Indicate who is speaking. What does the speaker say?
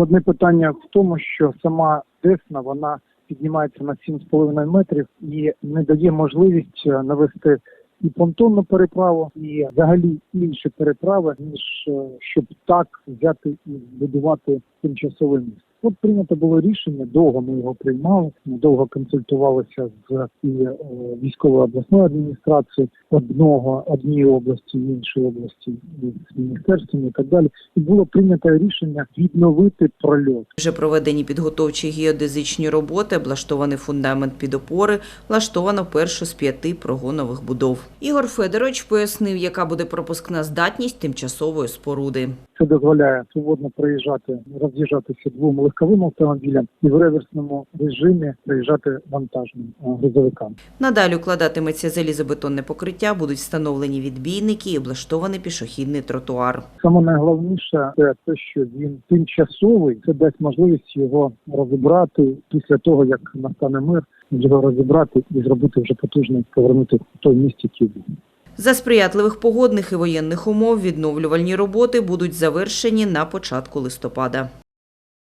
Speaker 1: Складне питання в тому, що сама Десна вона піднімається на 7,5 метрів і не дає можливість е, навести і понтонну переправу, і взагалі інші переправи, ніж е, щоб так взяти і будувати тимчасове місто. От прийнято було рішення, довго ми його приймали, довго консультувалися з і е, військовою обласною адміністрацією одного однієї області, іншої області, з міністерством і так далі. І було прийнято рішення відновити прольот.
Speaker 2: Вже проведені підготовчі геодезичні роботи, облаштований фундамент під опори, влаштовано першу з п'яти прогонових будов. Ігор Федорович пояснив, яка буде пропускна здатність тимчасової споруди.
Speaker 1: Це дозволяє свободно проїжджати, роз'їжджатися двом легковим автомобілям і в реверсному режимі проїжджати вантажним е, грузовикам.
Speaker 2: Надалі укладатиметься залізобетонне покриття, будуть встановлені відбійники і облаштований пішохідний тротуар.
Speaker 1: Саме найголовніше це те, що він тимчасовий. Це дасть можливість його розібрати після того, як настане мир, його розібрати і зробити вже потужний, повернути в той місті, який був.
Speaker 2: За сприятливих погодних і воєнних умов відновлювальні роботи будуть завершені на початку листопада.